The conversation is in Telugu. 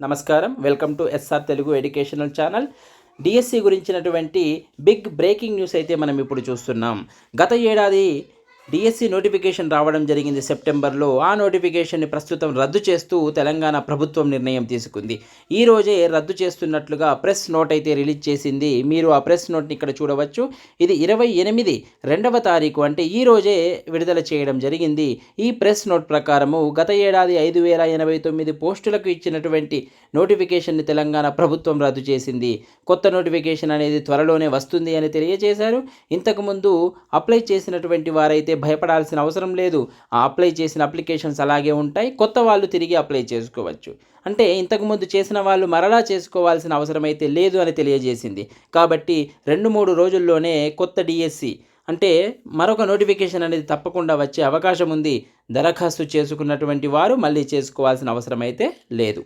నమస్కారం. Welcome to SR Telugu educational channel. DSC గురించినటువంటి బిగ్ బ్రేకింగ్ న్యూస్ అయితే మనం ఇప్పుడు చూస్తున్నాం. గత ఏడాది డిఎస్సి నోటిఫికేషన్ రావడం జరిగింది సెప్టెంబర్లో. ఆ నోటిఫికేషన్ని ప్రస్తుతం రద్దు చేస్తూ తెలంగాణ ప్రభుత్వం నిర్ణయం తీసుకుంది. ఈ రోజే రద్దు చేస్తున్నట్లుగా ప్రెస్ నోట్ అయితే రిలీజ్ చేసింది. మీరు ఆ ప్రెస్ నోట్ని ఇక్కడ చూడవచ్చు. ఇది ఇరవై ఎనిమిది రెండవ తారీఖు అంటే ఈ రోజే విడుదల చేయడం జరిగింది. ఈ ప్రెస్ నోట్ ప్రకారము గత ఏడాది ఐదు వేల ఎనభై తొమ్మిది పోస్టులకు ఇచ్చినటువంటి నోటిఫికేషన్ని తెలంగాణ ప్రభుత్వం రద్దు చేసింది. కొత్త నోటిఫికేషన్ అనేది త్వరలోనే వస్తుంది అని తెలియజేశారు. ఇంతకుముందు అప్లై చేసినటువంటి వారైతే భయపడాల్సిన అవసరం లేదు. ఆ అప్లై చేసిన అప్లికేషన్స్ అలాగే ఉంటాయి. కొత్త వాళ్ళు తిరిగి అప్లై చేసుకోవచ్చు. అంటే ఇంతకుముందు చేసిన వాళ్ళు మరలా చేసుకోవాల్సిన అవసరం అయితే లేదు అని తెలియజేసింది. కాబట్టి రెండు మూడు రోజుల్లోనే కొత్త డిఎస్సి అంటే మరొక నోటిఫికేషన్ అనేది తప్పకుండా వచ్చే అవకాశం ఉంది. దరఖాస్తు చేసుకున్నటువంటి వారు మళ్ళీ చేసుకోవాల్సిన అవసరం అయితే లేదు.